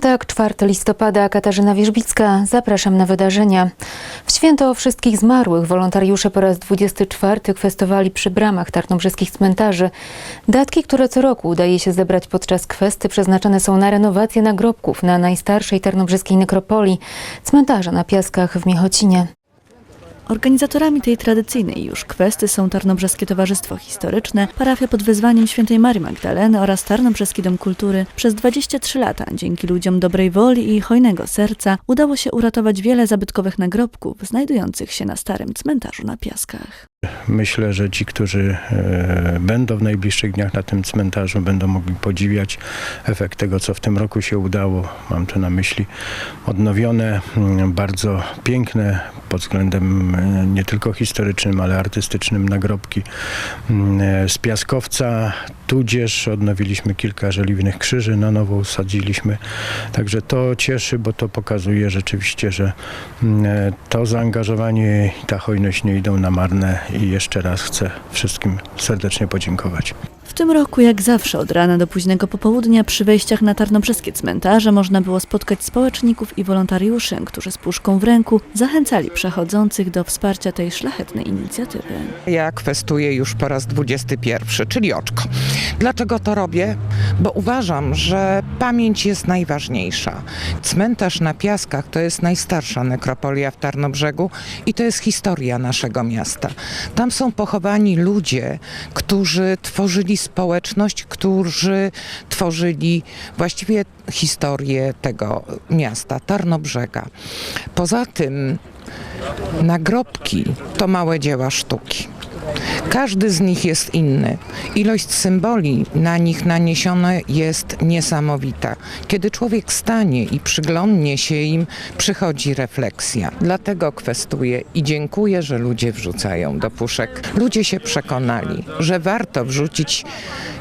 Piątek, 4 listopada, Katarzyna Wierzbicka. Zapraszam na wydarzenia. W święto wszystkich zmarłych wolontariusze po raz 24 kwestowali przy bramach tarnobrzyskich cmentarzy. Datki, które co roku udaje się zebrać podczas kwesty, przeznaczone są na renowację nagrobków na najstarszej tarnobrzyskiej nekropolii, cmentarza na Piaskach w Miechocinie. Organizatorami tej tradycyjnej już kwesty są Tarnobrzeskie Towarzystwo Historyczne, parafia pod wezwaniem świętej Marii Magdaleny oraz Tarnobrzeski Dom Kultury. Przez 23 lata, dzięki ludziom dobrej woli i hojnego serca, udało się uratować wiele zabytkowych nagrobków znajdujących się na starym cmentarzu na Piaskach. Myślę, że ci, którzy e, będą w najbliższych dniach na tym cmentarzu, będą mogli podziwiać efekt tego, co w tym roku się udało. Mam tu na myśli odnowione, mm, bardzo piękne pod względem nie tylko historycznym, ale artystycznym nagrobki mm, e, z piaskowca. Tudzież odnowiliśmy kilka żeliwnych krzyży, na nowo usadziliśmy. Także to cieszy, bo to pokazuje rzeczywiście, że mm, e, to zaangażowanie i ta hojność nie idą na marne i jeszcze raz chcę wszystkim serdecznie podziękować. W tym roku, jak zawsze, od rana do późnego popołudnia przy wejściach na tarnobrzeskie cmentarze można było spotkać społeczników i wolontariuszy, którzy z puszką w ręku zachęcali przechodzących do wsparcia tej szlachetnej inicjatywy. Ja kwestuję już po raz 21, czyli oczko. Dlaczego to robię? Bo uważam, że pamięć jest najważniejsza. Cmentarz na Piaskach to jest najstarsza nekropolia w Tarnobrzegu i to jest historia naszego miasta. Tam są pochowani ludzie, którzy tworzyli społeczność, którzy tworzyli właściwie historię tego miasta, Tarnobrzega. Poza tym nagrobki to małe dzieła sztuki. Każdy z nich jest inny. Ilość symboli na nich naniesiona jest niesamowita. Kiedy człowiek stanie i przyglądnie się im, przychodzi refleksja. Dlatego kwestuję i dziękuję, że ludzie wrzucają do puszek. Ludzie się przekonali, że warto wrzucić,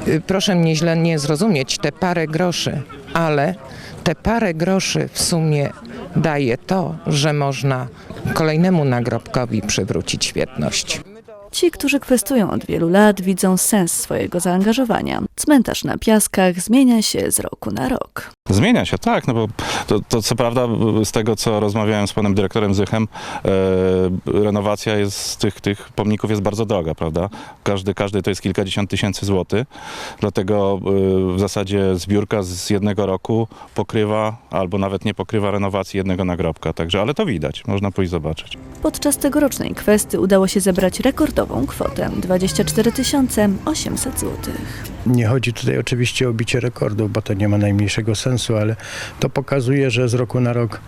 y, proszę mnie źle nie zrozumieć, te parę groszy, ale te parę groszy w sumie daje to, że można kolejnemu nagrobkowi przywrócić świetność. Ci, którzy kwestują od wielu lat, widzą sens swojego zaangażowania. Cmentarz na Piaskach zmienia się z roku na rok. Zmienia się, tak, no bo to, to co prawda z tego, co rozmawiałem z panem dyrektorem Zychem, e, renowacja jest, tych, tych pomników jest bardzo droga, prawda? Każdy, każdy to jest kilkadziesiąt tysięcy złotych, dlatego e, w zasadzie zbiórka z jednego roku pokrywa, albo nawet nie pokrywa renowacji jednego nagrobka, także, ale to widać, można pójść zobaczyć. Podczas tegorocznej kwesty udało się zebrać kwotę 24 800 zł. Nie chodzi tutaj oczywiście o bicie rekordów, bo to nie ma najmniejszego sensu, ale to pokazuje, że z roku na rok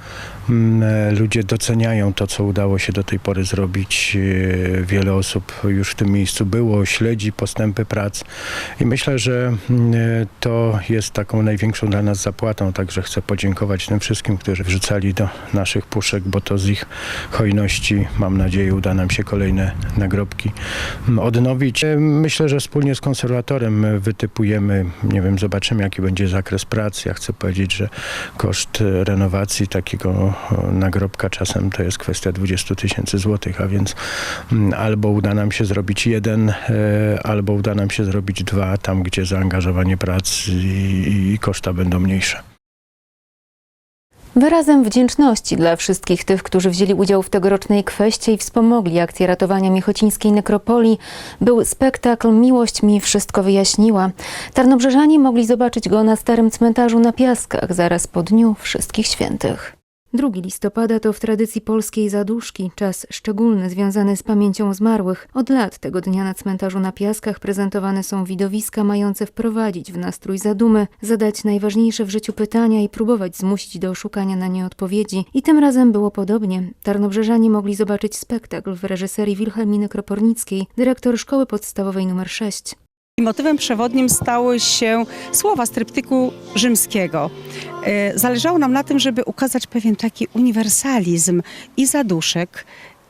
mm, e, ludzie doceniają to, co udało się do tej pory zrobić. E, Wiele osób już w tym miejscu było, śledzi postępy prac i myślę, że mm, e, to jest taką największą dla nas zapłatą, także chcę podziękować tym wszystkim, którzy wrzucali do naszych puszek, bo to z ich hojności, mam nadzieję, uda nam się kolejne nagrobki mm, odnowić. E, Myślę, że wspólnie z konserwatorem wytypujemy, nie wiem, zobaczymy jaki będzie zakres pracy. Ja chcę powiedzieć, że koszt e, renowacji takiego e, nagrobka czasem to jest kwestia 20 tysięcy złotych, a więc albo uda nam się zrobić jeden, albo uda nam się zrobić dwa, tam gdzie zaangażowanie prac i, i koszta będą mniejsze. Wyrazem wdzięczności dla wszystkich tych, którzy wzięli udział w tegorocznej kweście i wspomogli akcję ratowania Miechocińskiej Nekropolii, był spektakl Miłość mi wszystko wyjaśniła. Tarnobrzeżanie mogli zobaczyć go na Starym Cmentarzu na Piaskach zaraz po Dniu Wszystkich Świętych. 2 listopada to w tradycji polskiej zaduszki, czas szczególny związany z pamięcią zmarłych. Od lat tego dnia na cmentarzu na Piaskach prezentowane są widowiska mające wprowadzić w nastrój zadumy, zadać najważniejsze w życiu pytania i próbować zmusić do szukania na nie odpowiedzi. I tym razem było podobnie. Tarnobrzeżanie mogli zobaczyć spektakl w reżyserii Wilhelminy Kropornickiej, dyrektor Szkoły Podstawowej nr 6. Motywem przewodnim stały się słowa z tryptyku rzymskiego. E, Zależało nam na tym, żeby ukazać pewien taki uniwersalizm i zaduszek,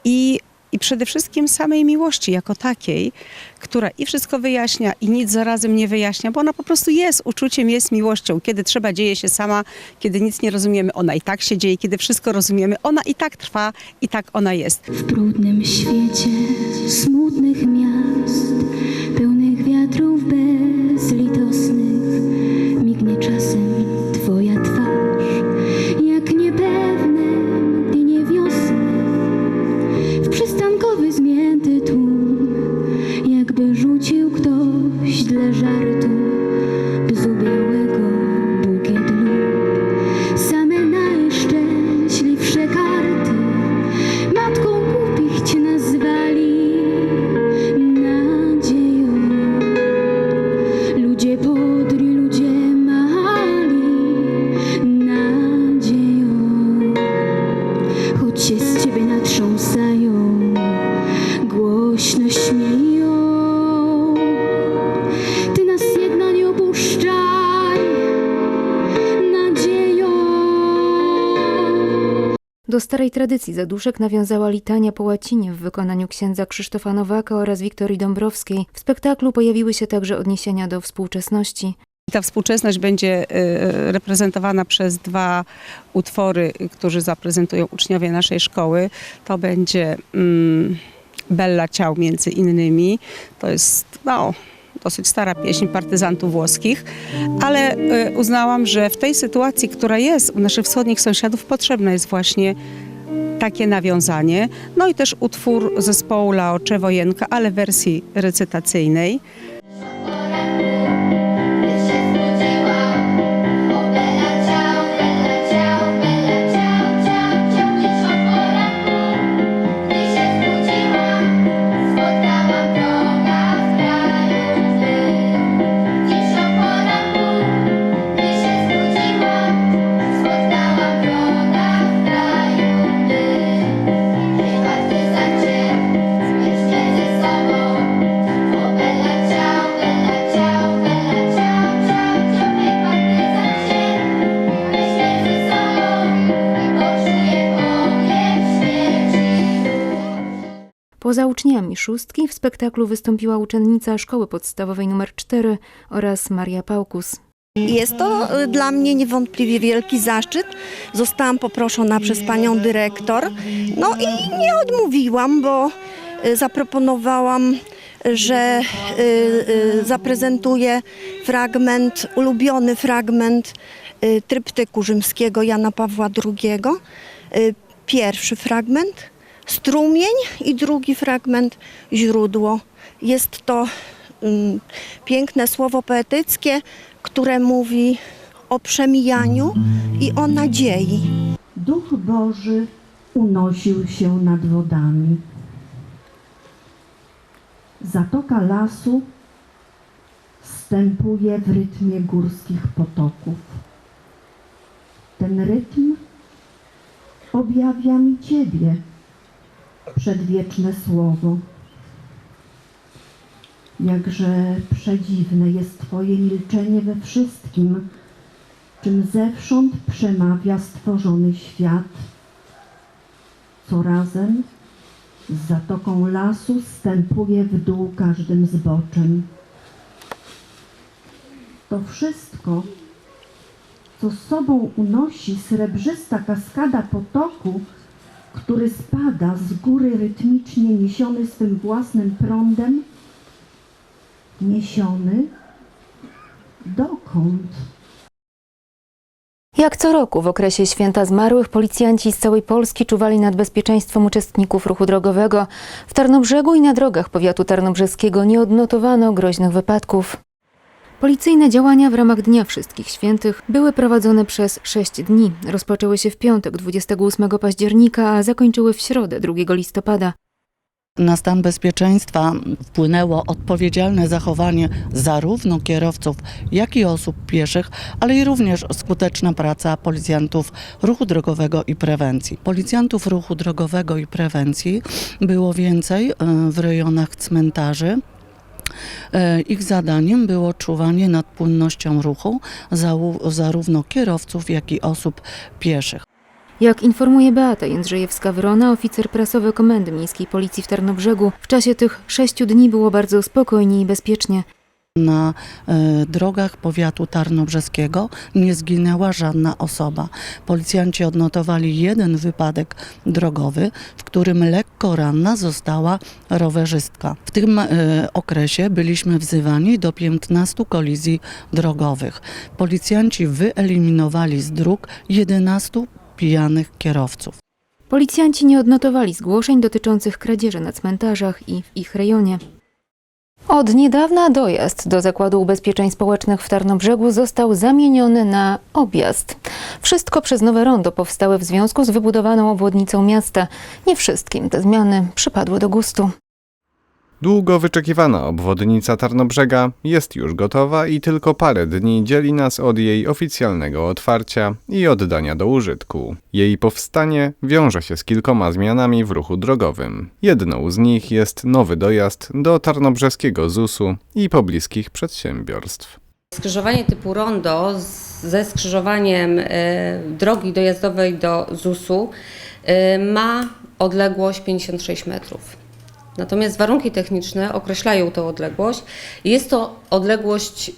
i, i przede wszystkim samej miłości jako takiej, która i wszystko wyjaśnia, i nic zarazem nie wyjaśnia, bo ona po prostu jest uczuciem, jest miłością. Kiedy trzeba, dzieje się sama, kiedy nic nie rozumiemy, ona i tak się dzieje, kiedy wszystko rozumiemy, ona i tak trwa, i tak ona jest. W brudnym świecie smutnych miast, wiatrów bezlitosnych, mignie czasem starej tradycji zaduszek nawiązała litania po łacinie w wykonaniu księdza Krzysztofa Nowaka oraz Wiktorii Dąbrowskiej. W spektaklu pojawiły się także odniesienia do współczesności. Ta współczesność będzie y, reprezentowana przez dwa utwory, którzy zaprezentują uczniowie naszej szkoły. To będzie mm, Bella Ciał między innymi. To jest no, dosyć stara pieśń partyzantów włoskich, ale y, uznałam, że w tej sytuacji, która jest u naszych wschodnich sąsiadów, potrzebne jest właśnie takie nawiązanie. No i też utwór zespołu Laocze Wojenka, ale w wersji recytacyjnej. Uczniami szóstki w spektaklu wystąpiła uczennica szkoły podstawowej nr 4 oraz Maria Pałkus. Jest to y, dla mnie niewątpliwie wielki zaszczyt. Zostałam poproszona przez panią dyrektor. No i nie odmówiłam, bo y, zaproponowałam, że y, zaprezentuję fragment, ulubiony fragment tryptyku rzymskiego Jana Pawła II. Pierwszy fragment strumień i drugi fragment źródło. Jest to mm, piękne słowo poetyckie, które mówi o przemijaniu i o nadziei. Duch Boży unosił się nad wodami. Zatoka lasu wstępuje w rytmie górskich potoków. Ten rytm objawia mi Ciebie, przedwieczne słowo. Jakże przedziwne jest Twoje milczenie we wszystkim, czym zewsząd przemawia stworzony świat. Co razem z zatoką lasu stępuje w dół każdym zboczem. To wszystko, co sobą unosi srebrzysta kaskada potoku, który spada z góry rytmicznie niesiony swym własnym prądem, niesiony dokąd? Jak co roku w okresie Święta Zmarłych policjanci z całej Polski czuwali nad bezpieczeństwem uczestników ruchu drogowego. W Tarnobrzegu i na drogach powiatu tarnobrzeskiego nie odnotowano groźnych wypadków. Policyjne działania w ramach Dnia Wszystkich Świętych były prowadzone przez sześć dni. Rozpoczęły się w piątek 28 października, a zakończyły w środę 2 listopada. Na stan bezpieczeństwa wpłynęło odpowiedzialne zachowanie zarówno kierowców, jak i osób pieszych, ale i również skuteczna praca policjantów ruchu drogowego i prewencji. Policjantów ruchu drogowego i prewencji było więcej e, w rejonach cmentarzy. E, Ich zadaniem było czuwanie nad płynnością ruchu zarówno kierowców, jak i osób pieszych. Jak informuje Beata Jędrzejewska-Wrona, oficer prasowy Komendy Miejskiej Policji w Tarnobrzegu, w czasie tych sześciu dni było bardzo spokojnie i bezpiecznie. Na e, drogach powiatu tarnobrzeskiego nie zginęła żadna osoba. Policjanci odnotowali jeden wypadek drogowy, w którym lekko ranna została rowerzystka. W tym e, okresie byliśmy wzywani do 15 kolizji drogowych. Policjanci wyeliminowali z dróg 11 pijanych kierowców. Policjanci nie odnotowali zgłoszeń dotyczących kradzieży na cmentarzach i w ich rejonie. Od niedawna dojazd do Zakładu Ubezpieczeń Społecznych w Tarnobrzegu został zamieniony na objazd. Wszystko przez nowe rondo powstałe w związku z wybudowaną obwodnicą miasta. Nie wszystkim te zmiany przypadły do gustu. Długo wyczekiwana obwodnica Tarnobrzega jest już gotowa i tylko parę dni dzieli nas od jej oficjalnego otwarcia i oddania do użytku. Jej powstanie wiąże się z kilkoma zmianami w ruchu drogowym. Jedną z nich jest nowy dojazd do tarnobrzeskiego ZUS-u i pobliskich przedsiębiorstw. Skrzyżowanie typu rondo ze skrzyżowaniem e, drogi dojazdowej do ZUS-u y, ma odległość 56 metrów. Natomiast warunki techniczne określają tę odległość. Jest to odległość, y,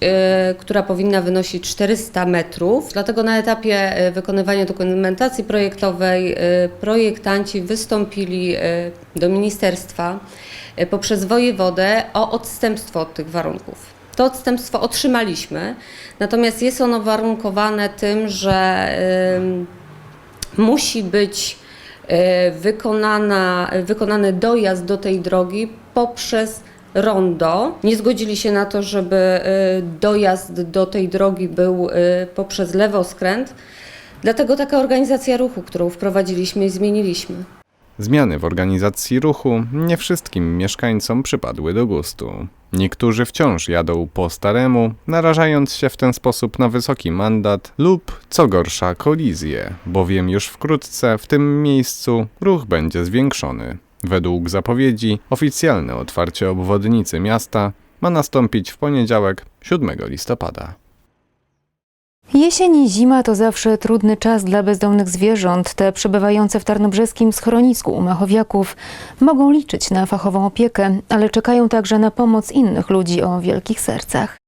która powinna wynosić 400 metrów, dlatego na etapie y, wykonywania dokumentacji projektowej y, projektanci wystąpili y, do ministerstwa y, poprzez wojewodę o odstępstwo od tych warunków. To odstępstwo otrzymaliśmy, natomiast jest ono warunkowane tym, że y, musi być e, wykonana, wykonany dojazd do tej drogi poprzez rondo. Nie zgodzili się na to, żeby e, dojazd do tej drogi był e, poprzez lewoskręt. Dlatego taka organizacja ruchu, którą wprowadziliśmy i zmieniliśmy. Zmiany w organizacji ruchu nie wszystkim mieszkańcom przypadły do gustu. Niektórzy wciąż jadą po staremu, narażając się w ten sposób na wysoki mandat lub, co gorsza, kolizję, bowiem już wkrótce w tym miejscu ruch będzie zwiększony. Według zapowiedzi oficjalne otwarcie obwodnicy miasta ma nastąpić w poniedziałek 7 listopada. Jesień i zima to zawsze trudny czas dla bezdomnych zwierząt. Te przebywające w tarnobrzeskim schronisku u Machowiaków mogą liczyć na fachową opiekę, ale czekają także na pomoc innych ludzi o wielkich sercach.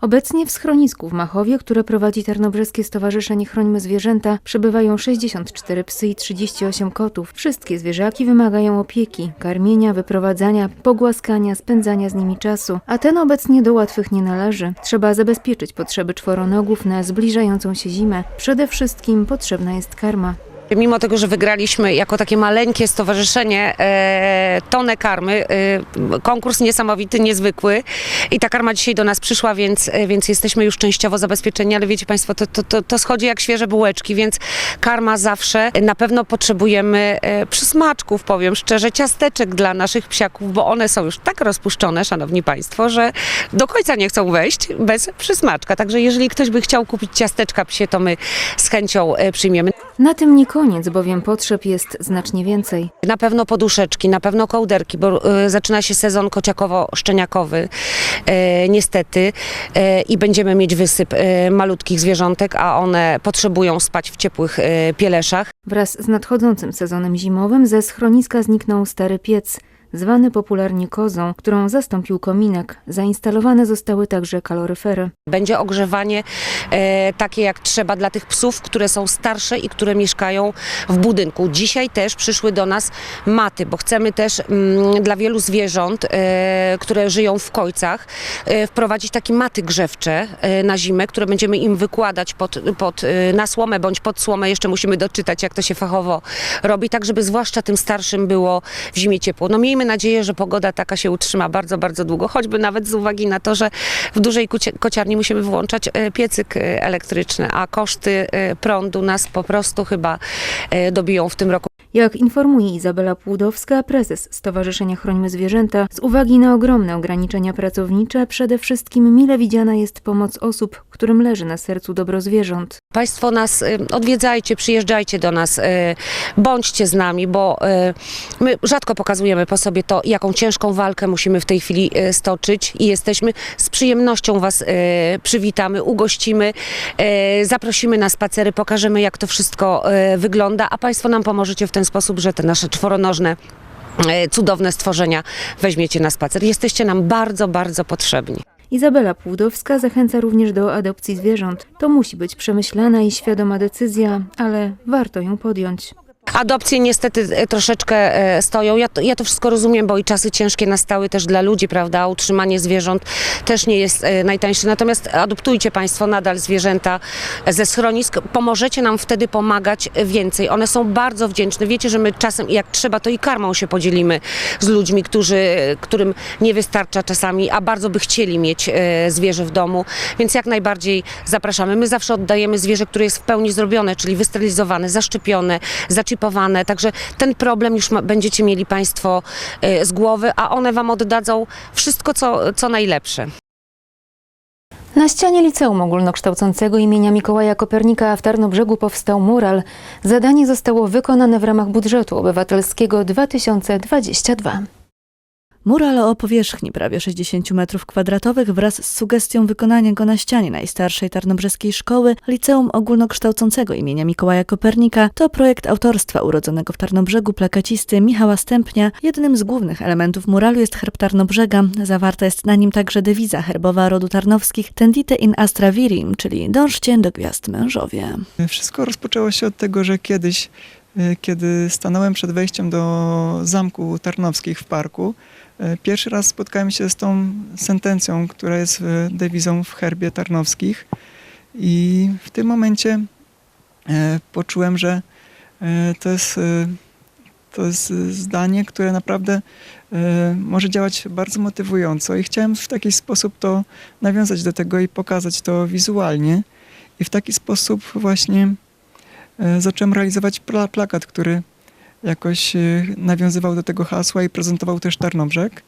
Obecnie w schronisku w Machowie, które prowadzi Tarnobrzeskie Stowarzyszenie Chrońmy Zwierzęta, przebywają 64 psy i 38 kotów. Wszystkie zwierzaki wymagają opieki, karmienia, wyprowadzania, pogłaskania, spędzania z nimi czasu, a ten obecnie do łatwych nie należy. Trzeba zabezpieczyć potrzeby czworonogów na zbliżającą się zimę. Przede wszystkim potrzebna jest karma. Mimo tego, że wygraliśmy jako takie maleńkie stowarzyszenie e, tonę karmy, e, konkurs niesamowity, niezwykły i ta karma dzisiaj do nas przyszła, więc, e, więc jesteśmy już częściowo zabezpieczeni, ale wiecie Państwo, to, to, to, to schodzi jak świeże bułeczki, więc karma zawsze. Na pewno potrzebujemy e, przysmaczków, powiem szczerze, ciasteczek dla naszych psiaków, bo one są już tak rozpuszczone, Szanowni Państwo, że do końca nie chcą wejść bez przysmaczka. Także jeżeli ktoś by chciał kupić ciasteczka psie, to my z chęcią e, przyjmiemy. Na tym nie koniec, bowiem potrzeb jest znacznie więcej. Na pewno poduszeczki, na pewno kołderki, bo y, zaczyna się sezon kociakowo-szczeniakowy, y, niestety, y, i będziemy mieć wysyp y, malutkich zwierzątek, a one potrzebują spać w ciepłych y, pieleszach. Wraz z nadchodzącym sezonem zimowym ze schroniska zniknął stary piec, zwany popularnie kozą, którą zastąpił kominek. Zainstalowane zostały także kaloryfery. Będzie ogrzewanie e, takie jak trzeba dla tych psów, które są starsze i które mieszkają w budynku. Dzisiaj też przyszły do nas maty, bo chcemy też mm, dla wielu zwierząt, e, które żyją w kojcach, e, wprowadzić takie maty grzewcze e, na zimę, które będziemy im wykładać pod, pod, e, na słomę bądź pod słomę. Jeszcze musimy doczytać, jak to się fachowo robi, tak żeby zwłaszcza tym starszym było w zimie ciepło. No miejmy nadzieję, że pogoda taka się utrzyma bardzo, bardzo długo, choćby nawet z uwagi na to, że w dużej kociarni musimy wyłączać e, piecyk e, elektryczny, a koszty e, prądu nas po prostu chyba dobiją w tym roku. Jak informuje Izabela Płudowska, prezes Stowarzyszenia Chrońmy Zwierzęta, z uwagi na ogromne ograniczenia pracownicze, przede wszystkim mile widziana jest pomoc osób, którym leży na sercu dobro zwierząt. Państwo nas y, odwiedzajcie, przyjeżdżajcie do nas, y, bądźcie z nami, bo y, my rzadko pokazujemy po sobie to, jaką ciężką walkę musimy w tej chwili stoczyć i jesteśmy z przyjemnością Was przywitamy, ugościmy, zaprosimy na spacery, pokażemy jak to wszystko wygląda, a Państwo nam pomożecie w ten sposób, że te nasze czworonożne y, cudowne stworzenia weźmiecie na spacer. Jesteście nam bardzo, bardzo potrzebni. Izabela Płudowska zachęca również do adopcji zwierząt. To musi być przemyślana i świadoma decyzja, ale warto ją podjąć. Adopcje niestety e, troszeczkę e, stoją. Ja to, ja to wszystko rozumiem, bo i czasy ciężkie nastały też dla ludzi, prawda? Utrzymanie zwierząt też nie jest e, najtańsze. Natomiast adoptujcie Państwo nadal zwierzęta ze schronisk. Pomożecie nam wtedy pomagać więcej. One są bardzo wdzięczne. Wiecie, że my czasem jak trzeba, to i karmą się podzielimy z ludźmi, którzy, którym nie wystarcza czasami, a bardzo by chcieli mieć zwierzę w domu. Więc jak najbardziej zapraszamy. My zawsze oddajemy zwierzę, które jest w pełni zrobione, czyli wysterylizowane, zaszczepione, Także ten problem już ma, będziecie mieli Państwo e, z głowy, a one Wam oddadzą wszystko, co, co najlepsze. Na ścianie Liceum Ogólnokształcącego imienia Mikołaja Kopernika w Tarnobrzegu powstał mural. Zadanie zostało wykonane w ramach budżetu obywatelskiego 2022. Mural o powierzchni prawie 60 m2 wraz z sugestią wykonania go na ścianie najstarszej tarnobrzeskiej szkoły Liceum Ogólnokształcącego imienia Mikołaja Kopernika to projekt autorstwa urodzonego w Tarnobrzegu plakacisty Michała Stępnia. Jednym z głównych elementów muralu jest herb Tarnobrzega. Zawarta jest na nim także dewiza herbowa rodu tarnowskich Tendite in astra virim, czyli dążcie do gwiazd mężowie. Wszystko rozpoczęło się od tego, że kiedyś, kiedy stanąłem przed wejściem do zamku Tarnowskich w parku, e, pierwszy raz spotkałem się z tą sentencją, która jest e, dewizą w herbie Tarnowskich. I w tym momencie e, poczułem, że e, to jest, e, to jest e, zdanie, które naprawdę e, może działać bardzo motywująco. I chciałem w taki sposób to nawiązać do tego i pokazać to wizualnie. I w taki sposób właśnie e, zacząłem realizować pla plakat, który jakoś e, nawiązywał do tego hasła i prezentował też Tarnobrzeg.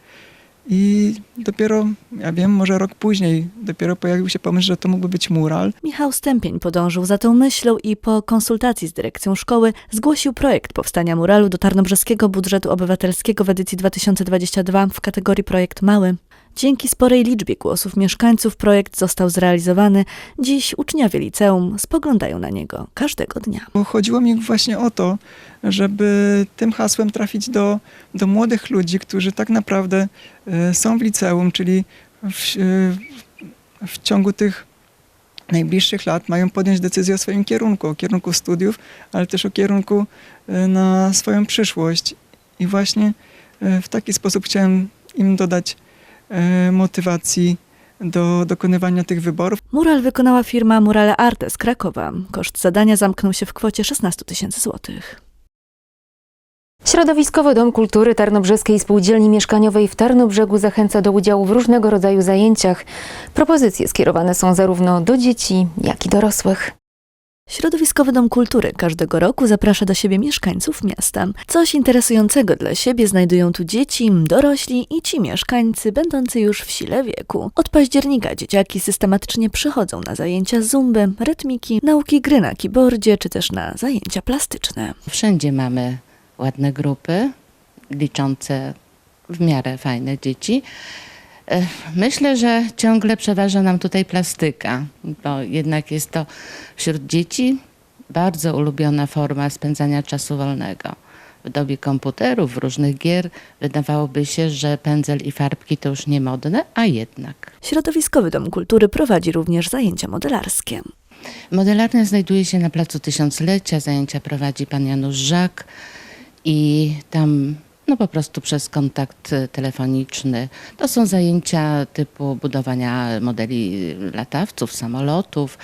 I dopiero, ja wiem, może rok później, dopiero pojawił się pomysł, że to mógłby być mural. Michał Stępień podążył za tą myślą i po konsultacji z dyrekcją szkoły zgłosił projekt powstania muralu do Tarnobrzeskiego Budżetu Obywatelskiego w edycji 2022 w kategorii projekt mały. Dzięki sporej liczbie głosów mieszkańców projekt został zrealizowany. Dziś uczniowie liceum spoglądają na niego każdego dnia. Bo chodziło mi właśnie o to, żeby tym hasłem trafić do, do młodych ludzi, którzy tak naprawdę e, są w liceum, czyli w, e, w ciągu tych najbliższych lat mają podjąć decyzję o swoim kierunku, o kierunku studiów, ale też o kierunku e, na swoją przyszłość. I właśnie w taki sposób chciałem im dodać motywacji do dokonywania tych wyborów. Mural wykonała firma Murale Arte z Krakowa. Koszt zadania zamknął się w kwocie 16 tysięcy złotych. Środowiskowy Dom Kultury Tarnobrzeskiej Spółdzielni Mieszkaniowej w Tarnobrzegu zachęca do udziału w różnego rodzaju zajęciach. Propozycje skierowane są zarówno do dzieci, jak i dorosłych. Środowiskowy Dom Kultury każdego roku zaprasza do siebie mieszkańców miasta. Coś interesującego dla siebie znajdują tu dzieci, dorośli i ci mieszkańcy będący już w sile wieku. Od października dzieciaki systematycznie przychodzą na zajęcia zumby, rytmiki, nauki gry na keyboardzie czy też na zajęcia plastyczne. Wszędzie mamy ładne grupy, liczące w miarę fajne dzieci. Myślę, że ciągle przeważa nam tutaj plastyka, bo jednak jest to wśród dzieci bardzo ulubiona forma spędzania czasu wolnego. W dobie komputerów, różnych gier wydawałoby się, że pędzel i farbki to już nie modne, a jednak. Środowiskowy Dom Kultury prowadzi również zajęcia modelarskie. Modelarnia znajduje się na Placu Tysiąclecia. Zajęcia prowadzi pan Janusz Żak i tam no po prostu przez kontakt e, telefoniczny. To są zajęcia typu budowania modeli latawców, samolotów.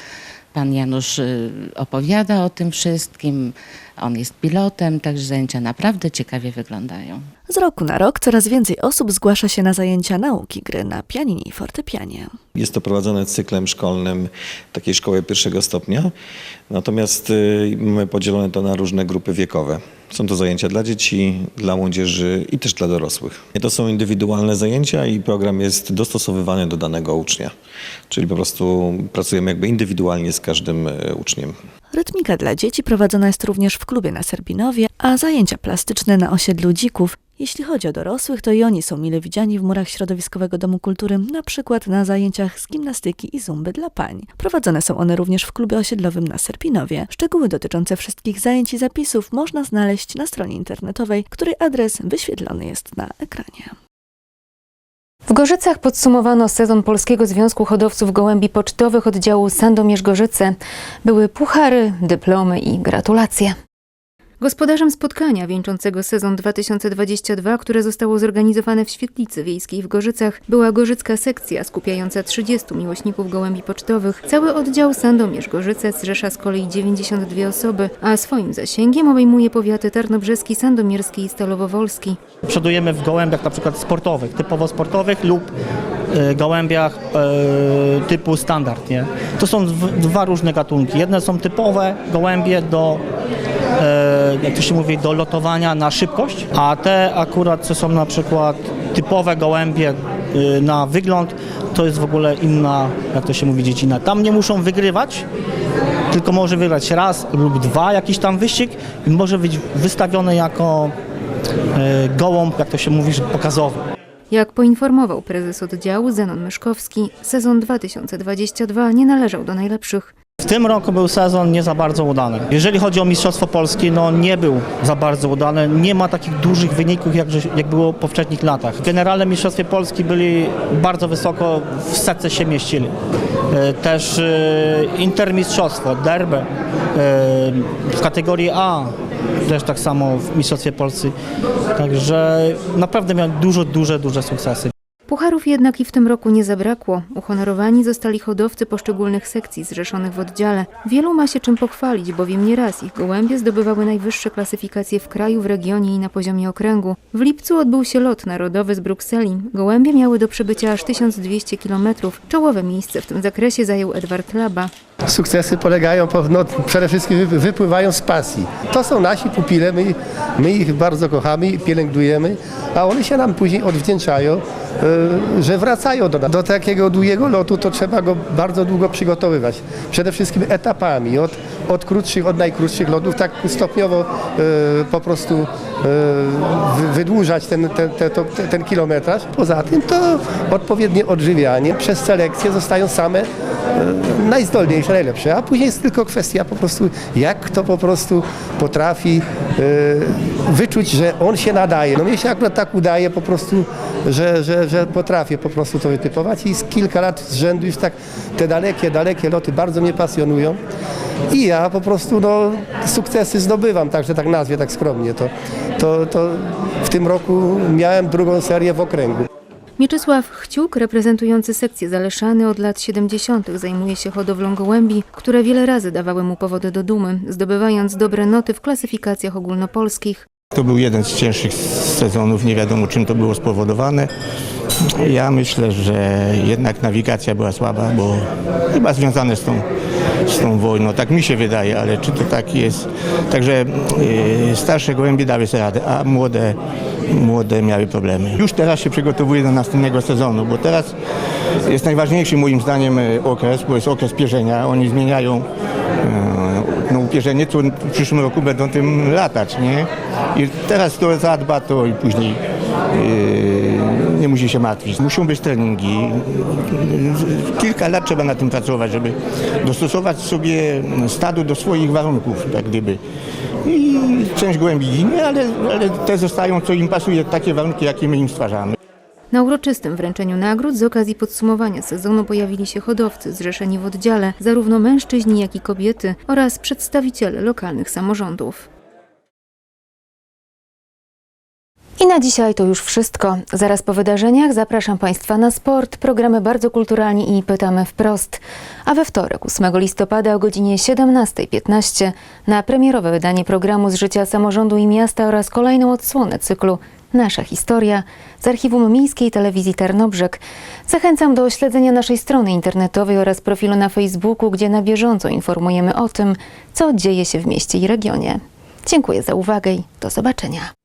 Pan Janusz y, opowiada o tym wszystkim. On jest pilotem, także zajęcia naprawdę ciekawie wyglądają. Z roku na rok coraz więcej osób zgłasza się na zajęcia nauki gry na pianinie i fortepianie. Jest to prowadzone cyklem szkolnym takiej szkoły pierwszego stopnia, natomiast y, mamy podzielone to na różne grupy wiekowe. Są to zajęcia dla dzieci, dla młodzieży i też dla dorosłych. To są indywidualne zajęcia i program jest dostosowywany do danego ucznia, czyli po prostu pracujemy jakby indywidualnie z każdym y, uczniem. Rytmika dla dzieci prowadzona jest również w klubie na Serbinowie, a zajęcia plastyczne na osiedlu Dzików. Jeśli chodzi o dorosłych, to i oni są mile widziani w murach Środowiskowego Domu Kultury, na przykład na zajęciach z gimnastyki i zumby dla pań. Prowadzone są one również w klubie osiedlowym na Serpinowie. Szczegóły dotyczące wszystkich zajęć i zapisów można znaleźć na stronie internetowej, której adres wyświetlony jest na ekranie. W Gorzycach podsumowano sezon Polskiego Związku Hodowców Gołębi Pocztowych oddziału Sandomierz Gorzyce. Były puchary, dyplomy i gratulacje. Gospodarzem spotkania wieńczącego sezon 2022, które zostało zorganizowane w Świetlicy Wiejskiej w Gorzycach, była gorzycka sekcja skupiająca 30 miłośników gołębi pocztowych. Cały oddział Sandomierz Gorzyce zrzesza z kolei 92 osoby, a swoim zasięgiem obejmuje powiaty tarnobrzeski, sandomierski i stalowowolski. Przodujemy w gołębiach na przykład sportowych, typowo sportowych lub e, gołębiach e, typu standard. Nie? To są dw- dwa różne gatunki. Jedne są typowe gołębie do, e, jak to się mówi, do lotowania na szybkość, a te akurat, co są na przykład typowe gołębie e, na wygląd, to jest w ogóle inna, jak to się mówi, dziedzina. Tam nie muszą wygrywać, tylko może wygrać raz lub dwa jakiś tam wyścig i może być wystawiony jako e, gołąb, jak to się mówi, pokazowy. Jak poinformował prezes oddziału Zenon Myszkowski, sezon 2022 nie należał do najlepszych. W tym roku był sezon nie za bardzo udany. Jeżeli chodzi o Mistrzostwo Polski, no nie był za bardzo udany. Nie ma takich dużych wyników, jak, jak było w poprzednich latach. Generalne Mistrzostwie Polski byli bardzo wysoko, w setce się mieścili. E, Też e, intermistrzostwo, derby e, w kategorii A, też tak samo w Mistrzostwie Polski. Także naprawdę miał dużo, duże, duże sukcesy. Pucharów jednak i w tym roku nie zabrakło. Uhonorowani zostali hodowcy poszczególnych sekcji zrzeszonych w oddziale. Wielu ma się czym pochwalić, bowiem nieraz ich gołębie zdobywały najwyższe klasyfikacje w kraju, w regionie i na poziomie okręgu. W lipcu odbył się lot narodowy z Brukseli. Gołębie miały do przebycia aż 1200 km. Czołowe miejsce w tym zakresie zajął Edward Laba. Sukcesy polegają, po, no, przede wszystkim wy- wypływają z pasji. To są nasi pupile, my, my ich bardzo kochamy i pielęgnujemy, a one się nam później odwdzięczają, e, że wracają do nas. Do takiego długiego lotu to trzeba go bardzo długo przygotowywać. Przede wszystkim etapami, od, od krótszych, od najkrótszych lotów, tak stopniowo e, po prostu e, wy- wydłużać ten, ten, ten, ten kilometraż. Poza tym to odpowiednie odżywianie. Przez selekcję zostają same najzdolniejsze, najlepsze, a później jest tylko kwestia po prostu, jak kto po prostu potrafi e, wyczuć, że on się nadaje. No mnie się akurat tak udaje po prostu, że, że, że potrafię po prostu to wytypować i z kilka lat z rzędu już tak te dalekie, dalekie loty bardzo mnie pasjonują i ja po prostu no, sukcesy zdobywam, także tak nazwie, tak skromnie. To, to, to w tym roku miałem drugą serię w okręgu. Mieczysław Chciuk, reprezentujący sekcję Zaleszany od lat 70., zajmuje się hodowlą gołębi, które wiele razy dawały mu powody do dumy, zdobywając dobre noty w klasyfikacjach ogólnopolskich. To był jeden z cięższych sezonów, nie wiadomo czym to było spowodowane. Ja myślę, że jednak nawigacja była słaba, bo chyba związane z tą, z tą wojną. Tak mi się wydaje, ale czy to tak jest? Także yy, starsze gołębie dały sobie radę, a młode, młode miały problemy. Już teraz się przygotowuję do następnego sezonu, bo teraz jest najważniejszy moim zdaniem e, okres, bo jest okres pierzenia. Oni zmieniają e, no, upierzenie, co w przyszłym roku będą tym latać, nie? I teraz to zadba, to i później yy, nie musi się martwić. Muszą być treningi. Kilka lat trzeba na tym pracować, żeby dostosować sobie stado do swoich warunków, tak gdyby. I część gołębi ginie, ale, ale te zostają, co im pasuje, takie warunki, jakie my im stwarzamy. Na uroczystym wręczeniu nagród z okazji podsumowania sezonu pojawili się hodowcy zrzeszeni w oddziale, zarówno mężczyźni, jak i kobiety oraz przedstawiciele lokalnych samorządów. I na dzisiaj to już wszystko. Zaraz po wydarzeniach zapraszam Państwa na sport, programy bardzo kulturalni i pytamy wprost. A we wtorek, 8 listopada o godzinie 17.15 na premierowe wydanie programu z życia samorządu i miasta oraz kolejną odsłonę cyklu Nasza historia z archiwum Miejskiej Telewizji Tarnobrzeg. Zachęcam do śledzenia naszej strony internetowej oraz profilu na Facebooku, gdzie na bieżąco informujemy o tym, co dzieje się w mieście i regionie. Dziękuję za uwagę i do zobaczenia.